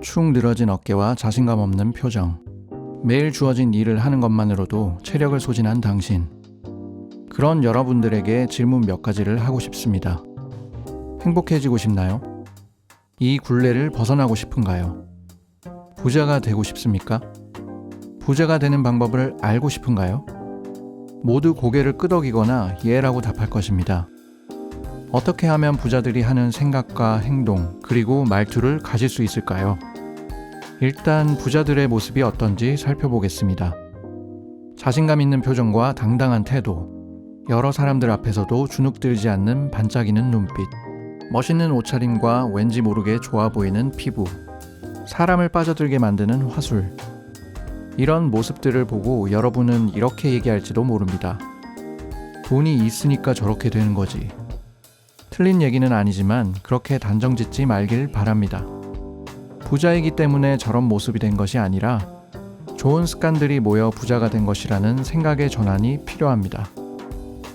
축 늘어진 어깨와 자신감 없는 표정. 매일 주어진 일을 하는 것만으로도 체력을 소진한 당신. 그런 여러분들에게 질문 몇 가지를 하고 싶습니다. 행복해지고 싶나요? 이 굴레를 벗어나고 싶은가요? 부자가 되고 싶습니까? 부자가 되는 방법을 알고 싶은가요? 모두 고개를 끄덕이거나 예라고 답할 것입니다. 어떻게 하면 부자들이 하는 생각과 행동, 그리고 말투를 가질 수 있을까요? 일단 부자들의 모습이 어떤지 살펴보겠습니다. 자신감 있는 표정과 당당한 태도, 여러 사람들 앞에서도 주눅들지 않는 반짝이는 눈빛, 멋있는 옷차림과 왠지 모르게 좋아 보이는 피부, 사람을 빠져들게 만드는 화술. 이런 모습들을 보고 여러분은 이렇게 얘기할지도 모릅니다. 돈이 있으니까 저렇게 되는 거지. 틀린 얘기는 아니지만 그렇게 단정 짓지 말길 바랍니다. 부자이기 때문에 저런 모습이 된 것이 아니라 좋은 습관들이 모여 부자가 된 것이라는 생각의 전환이 필요합니다.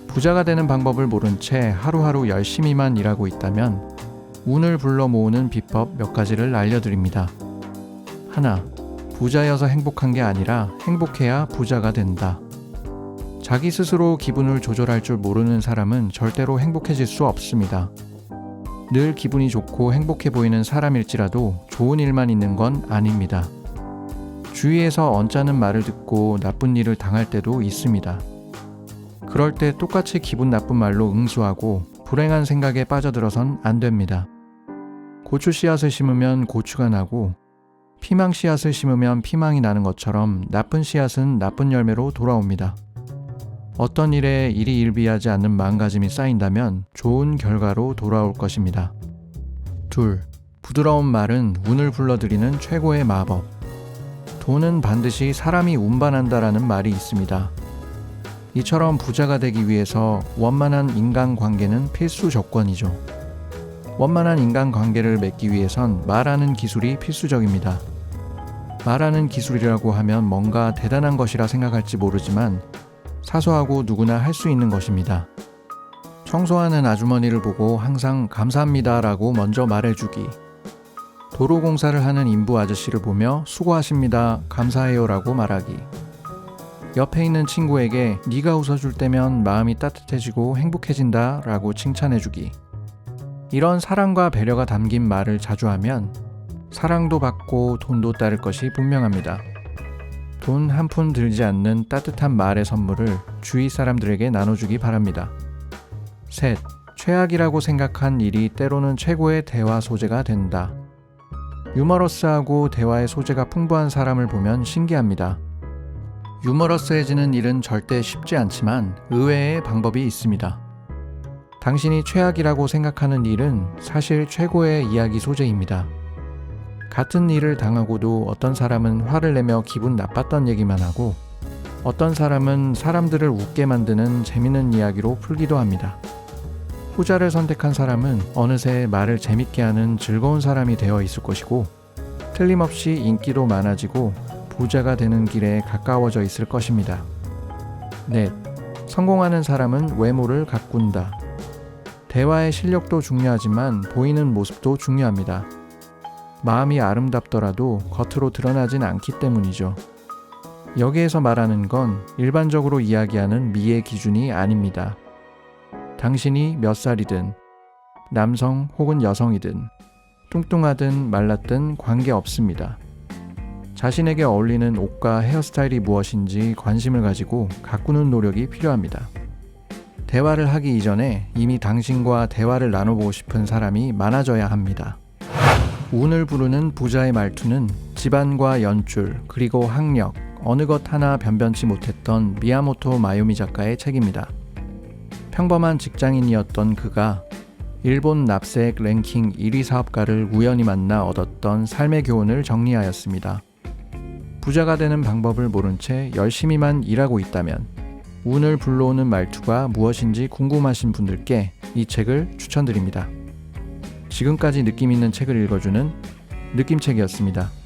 부자가 되는 방법을 모른 채 하루하루 열심히만 일하고 있다면 운을 불러 모으는 비법 몇 가지를 알려드립니다. 하나, 부자여서 행복한 게 아니라 행복해야 부자가 된다. 자기 스스로 기분을 조절할 줄 모르는 사람은 절대로 행복해질 수 없습니다. 늘 기분이 좋고 행복해 보이는 사람일지라도 좋은 일만 있는 건 아닙니다. 주위에서 언짢은 말을 듣고 나쁜 일을 당할 때도 있습니다. 그럴 때 똑같이 기분 나쁜 말로 응수하고 불행한 생각에 빠져들어선 안 됩니다. 고추 씨앗을 심으면 고추가 나고 피망 씨앗을 심으면 피망이 나는 것처럼 나쁜 씨앗은 나쁜 열매로 돌아옵니다. 어떤 일에 일이 일비하지 않는 마음가짐이 쌓인다면 좋은 결과로 돌아올 것입니다. 둘, 부드러운 말은 운을 불러들이는 최고의 마법. 돈은 반드시 사람이 운반한다라는 말이 있습니다. 이처럼 부자가 되기 위해서 원만한 인간 관계는 필수 조건이죠. 원만한 인간 관계를 맺기 위해선 말하는 기술이 필수적입니다. 말하는 기술이라고 하면 뭔가 대단한 것이라 생각할지 모르지만 사소하고 누구나 할 수 있는 것입니다. 청소하는 아주머니를 보고 항상 감사합니다 라고 먼저 말해주기. 도로 공사를 하는 인부 아저씨를 보며 수고하십니다, 감사해요 라고 말하기. 옆에 있는 친구에게 네가 웃어줄 때면 마음이 따뜻해지고 행복해진다 라고 칭찬해주기. 이런 사랑과 배려가 담긴 말을 자주 하면 사랑도 받고 돈도 따를 것이 분명합니다. 돈 한 푼 들지 않는 따뜻한 말의 선물을 주위 사람들에게 나눠주기 바랍니다. 셋, 최악이라고 생각한 일이 때로는 최고의 대화 소재가 된다. 유머러스하고 대화의 소재가 풍부한 사람을 보면 신기합니다. 유머러스해지는 일은 절대 쉽지 않지만 의외의 방법이 있습니다. 당신이 최악이라고 생각하는 일은 사실 최고의 이야기 소재입니다. 같은 일을 당하고도 어떤 사람은 화를 내며 기분 나빴던 얘기만 하고 어떤 사람은 사람들을 웃게 만드는 재밌는 이야기로 풀기도 합니다. 후자를 선택한 사람은 어느새 말을 재밌게 하는 즐거운 사람이 되어 있을 것이고 틀림없이 인기도 많아지고 부자가 되는 길에 가까워져 있을 것입니다. 넷. 성공하는 사람은 외모를 가꾼다. 대화의 실력도 중요하지만 보이는 모습도 중요합니다. 마음이 아름답더라도 겉으로 드러나진 않기 때문이죠. 여기에서 말하는 건 일반적으로 이야기하는 미의 기준이 아닙니다. 당신이 몇 살이든, 남성 혹은 여성이든, 뚱뚱하든 말랐든 관계 없습니다. 자신에게 어울리는 옷과 헤어스타일이 무엇인지 관심을 가지고 가꾸는 노력이 필요합니다. 대화를 하기 이전에 이미 당신과 대화를 나눠보고 싶은 사람이 많아져야 합니다. 운을 부르는 부자의 말투는 집안과 연출, 그리고 학력, 어느 것 하나 변변치 못했던 미야모토 마요미 작가의 책입니다. 평범한 직장인이었던 그가 일본 납세액 랭킹 1위 사업가를 우연히 만나 얻었던 삶의 교훈을 정리하였습니다. 부자가 되는 방법을 모른 채 열심히만 일하고 있다면 운을 불러오는 말투가 무엇인지 궁금하신 분들께 이 책을 추천드립니다. 지금까지 느낌 있는 책을 읽어주는 느낌책이었습니다.